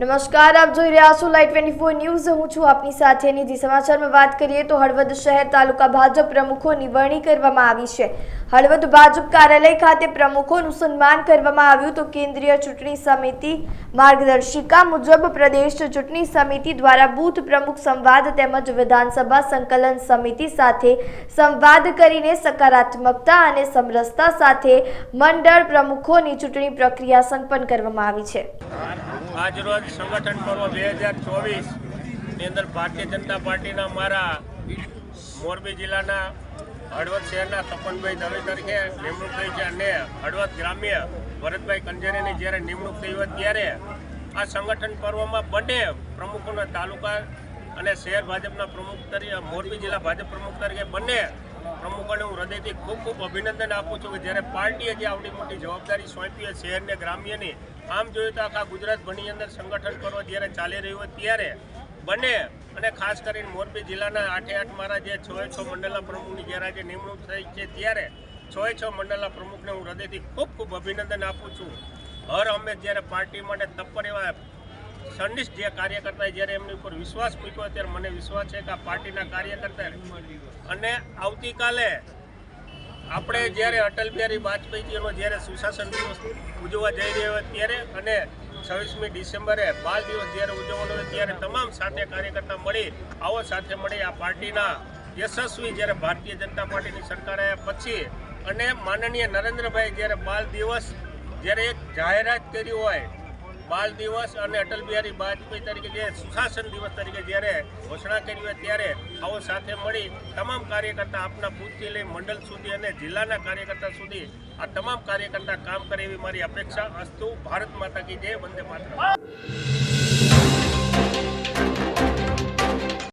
નમસ્કાર, આપ જોઈ રહ્યા છો લાઈટ ટ્વેન્ટી ફોર ન્યૂઝ હું છું આપની સાથે નિધિ સમાચારમાં વાત કરીએ તો હળવદ શહેર તાલુકા ભાજપ પ્રમુખોની વરણી કરવામાં આવી છે. હળવદ ભાજપ કાર્યાલય ખાતે પ્રમુખોનું સન્માન કરવામાં આવ્યું તો કેન્દ્રીય ચૂંટણી સમિતિ માર્ગદર્શિકા મુજબ પ્રદેશ ચૂંટણી સમિતિ દ્વારા બૂથ પ્રમુખ સંવાદ તેમજ વિધાનસભા સંકલન સમિતિ સાથે સંવાદ કરીને સકારાત્મકતા અને સમરસતા સાથે મંડળ પ્રમુખોની ચૂંટણી પ્રક્રિયા સંપન્ન કરવામાં આવી છે. આજરોજ સંગઠન પર્વ બે હજાર ચોવીસની અંદર ભારતીય જનતા પાર્ટીના મારા મોરબી જિલ્લાના હળવદ શહેરના તપનભાઈ દવે તરીકે નિમણૂક થઈ છે અને હળવદ ગ્રામ્ય ભરતભાઈ કંજેરીની જ્યારે નિમણૂક થઈ હોય ત્યારે આ સંગઠન પર્વમાં બંને પ્રમુખોના તાલુકા અને શહેર ભાજપના પ્રમુખ તરીકે, મોરબી જિલ્લા ભાજપ પ્રમુખ તરીકે બંને પ્રમુખોને હું હૃદયથી ખૂબ ખૂબ અભિનંદન આપું છું કે જ્યારે પાર્ટીએ જે આવડી મોટી જવાબદારી સોંપી હોય શહેરને, ગ્રામ્યની, આમ જોઈએ તો આખા ગુજરાતભરની અંદર સંગઠન પર્વ જ્યારે ચાલી રહ્યું હોય ત્યારે બંને અને ખાસ કરીને મોરબી જિલ્લાના આઠે આઠ મારા જે છ છ મંડળના પ્રમુખની જ્યારે આજે નિમણૂક થઈ છે ત્યારે છ છ મંડળના પ્રમુખને હું હૃદયથી ખૂબ ખૂબ અભિનંદન આપું છું. હર અમે જ્યારે પાર્ટી માટે તપ્પર એવા સંનિષ્ઠ જે કાર્યકર્તાએ જ્યારે એમની ઉપર વિશ્વાસ મૂક્યો ત્યારે મને વિશ્વાસ છે કે આ પાર્ટીના કાર્યકર્તા અને આવતીકાલે આપણે જ્યારે અટલ બિહારી વાજપેયીજીનો જ્યારે સુશાસન દિવસ ઉજવવા જઈ રહ્યો ત્યારે અને છવ્વીસમી ડિસેમ્બરે બાલ દિવસ જ્યારે ઉજવવાનો હોય ત્યારે તમામ સાથે કાર્યકર્તા મળી, આવો સાથે મળી આ પાર્ટીના યશસ્વી જ્યારે ભારતીય જનતા પાર્ટીની સરકાર આવ્યા પછી અને માનનીય નરેન્દ્રભાઈ જ્યારે બાલ દિવસ જ્યારે એક જાહેરાત કરી હોય બાલ દિવસ અને અટલ બિહારી વાજપેયી તરીકે જે સુશાસન દિવસ તરીકે જ્યારે ઘોષણા કરી હોય ત્યારે આવો સાથે મળી તમામ કાર્યકર્તા આપના બૂથથી લઈ મંડળ સુધી અને જિલ્લાના કાર્યકર્તા સુધી આ તમામ કાર્યકર્તા કામ કરે એવી મારી અપેક્ષા. અસ્તુ ભારત માતા કી જય. વંદે માતરમ.